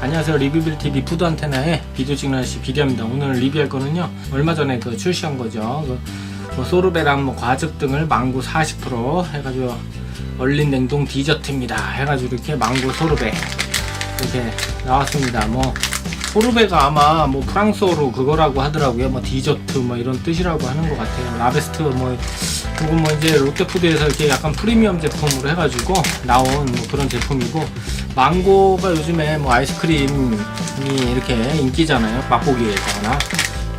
안녕하세요. 리뷰빌TV 푸드 안테나의 비디오 찍는 아저씨 비디오입니다. 오늘 리뷰할 거는요. 얼마 전에 그 출시한 거죠. 그 뭐 소르베랑 뭐 과즙 등을 망고 40% 해가지고 얼린 냉동 디저트입니다. 해가지고 이렇게 망고 소르베 이렇게 나왔습니다. 뭐 소르베가 아마 뭐 프랑스어로 그거라고 하더라고요. 뭐 디저트 뭐 이런 뜻이라고 하는 것 같아요. 라베스트 뭐 그리고 뭐 이제 롯데푸드에서 이렇게 약간 프리미엄 제품으로 해가지고 나온 뭐 그런 제품이고 망고가 요즘에 뭐 아이스크림이 이렇게 인기잖아요. 맛보기에서나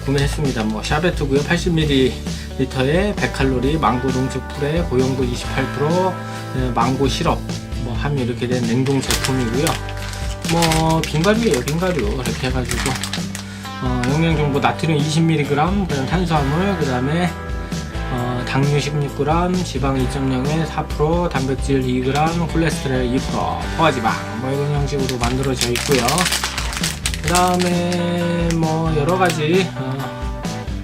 구매했습니다. 뭐 샤베트고요. 80ml에 100칼로리 망고 농축 풀에 고용도 28% 네, 망고 시럽 뭐 함유 이렇게 된 냉동 제품이고요 뭐 빙가루예요 빙가루. 이렇게 해가지고. 어, 영양 정보 나트륨 20mg 그다음 탄수화물 그 다음에 어, 당류 16g, 지방 2.0에 4%, 단백질 2g, 콜레스테롤 2%, 포화지방. 뭐 이런 형식으로 만들어져 있고요. 그 다음에 뭐 여러 가지 어,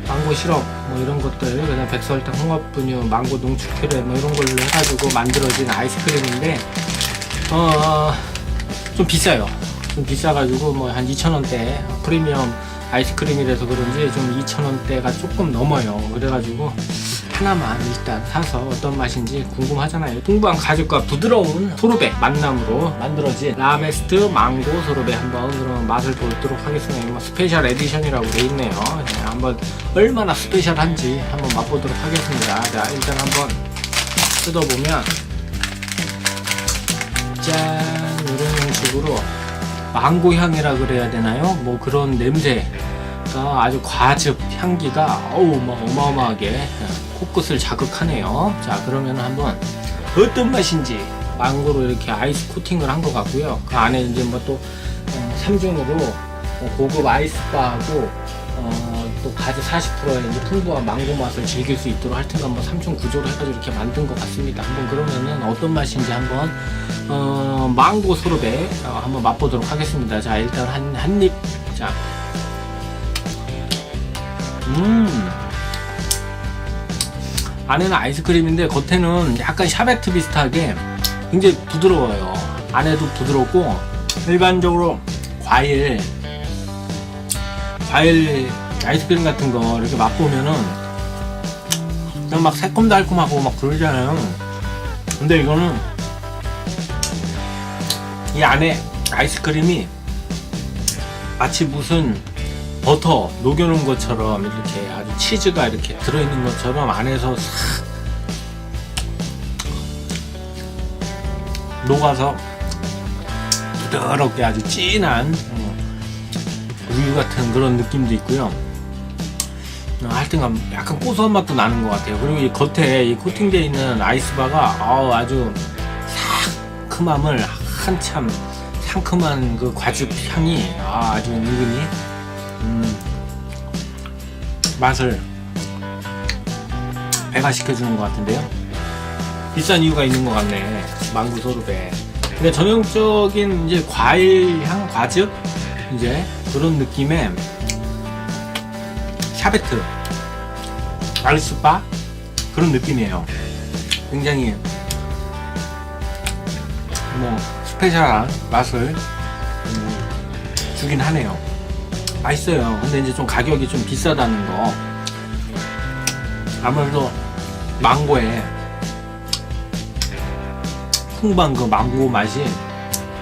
망고 시럽 뭐 이런 것들, 그다음 백설탕, 홍합분유, 망고 농축큐레 뭐 이런 걸로 해가지고 만들어진 아이스크림인데 어, 좀 비싸요. 좀 비싸가지고 뭐 한 2,000원대 프리미엄 아이스크림이라서 그런지 좀 2,000원대가 조금 넘어요. 그래가지고 하나만 일단 사서 어떤 맛인지 궁금하잖아요. 풍부한 가죽과 부드러운 소르베 만남으로 만들어진 라메스트 망고 소르베 한번 그럼 맛을 보도록 하겠습니다. 뭐 스페셜 에디션이라고 돼 있네요. 네, 한번 얼마나 스페셜한지 한번 맛보도록 하겠습니다. 자 일단 한번 뜯어보면 짠 식으로 망고 향이라 그래야 되나요? 뭐 그런 냄새가 아주 과즙 향기가 어우 막 어마어마하게 코끝을 자극하네요. 자 그러면 한번 어떤 맛인지 망고로 이렇게 아이스 코팅을 한 것 같고요. 그 안에 이제 뭐 또 삼중으로 고급 아이스바하고 어, 또 가지 40%의 이제 풍부한 망고 맛을 즐길 수 있도록 하여튼간 뭐 삼중 구조로 해가지고 이렇게 만든 것 같습니다. 한번 그러면은 어떤 맛인지 한번 어, 망고 소르베 어, 한번 맛보도록 하겠습니다. 자 일단 한 한 입. 자, 음. 안에는 아이스크림인데 겉에는 약간 샤베트 비슷하게 굉장히 부드러워요. 안에도 부드럽고 일반적으로 과일 과일 아이스크림 같은 거 이렇게 맛보면은 그냥 막 새콤달콤하고 막 그러잖아요. 근데 이거는 이 안에 아이스크림이 마치 무슨 버터 녹여놓은 것처럼 이렇게 아주 치즈가 이렇게 들어있는 것처럼 안에서 싹 녹아서 부드럽게 아주 진한 어, 우유 같은 그런 느낌도 있고요. 어, 하여튼간 약간 고소한 맛도 나는 것 같아요. 그리고 이 겉에 이 코팅되어 있는 아이스바가 아우, 아주 상큼함을 한참 상큼한 그 과즙 향이 아, 아주 은근히 음, 맛을 배가시켜주는 것 같은데요. 비싼 이유가 있는 것 같네. 망고 소르베. 근데 전형적인 이제 과일 향 과즙 이제 그런 느낌의 샤베트 아이스바 그런 느낌이에요. 굉장히 뭐 스페셜한 맛을 음, 주긴 하네요. 맛있어요. 근데 이제 좀 가격이 좀 비싸다는 거. 아무래도 망고에 풍부한 그 망고 맛이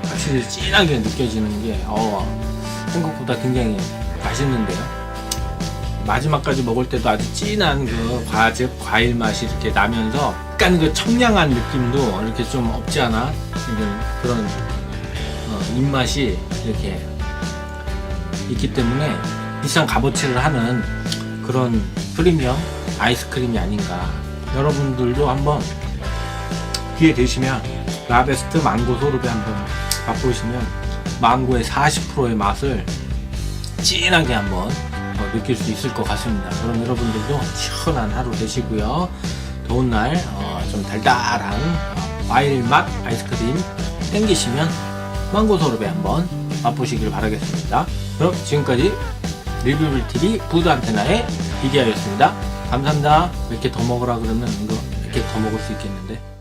확실히 진하게 느껴지는 게 어, 생각보다 굉장히 맛있는데요. 마지막까지 먹을 때도 아주 진한 그 과즙 과일 맛이 이렇게 나면서 약간 그 청량한 느낌도 이렇게 좀 없지 않아 그런 어, 입맛이 이렇게 있기 때문에 비싼 값어치를 하는 그런 프리미엄 아이스크림이 아닌가. 여러분들도 한번 기회 되시면 라베스트 망고 소르베 한번 맛보시면 망고의 40%의 맛을 진하게 한번 어, 느낄 수 있을 것 같습니다. 그럼 여러분들도 시원한 하루 되시고요. 더운 날좀 달달한 어, 과일 맛 아이스크림 땡기시면 망고 소르베 한번 맛보시길 바라겠습니다. 그럼 지금까지 리뷰빌TV 부드 안테나의 비디아였습니다. 감사합니다. 몇개더 먹으라 그러면 이거 몇개더 먹을 수 있겠는데.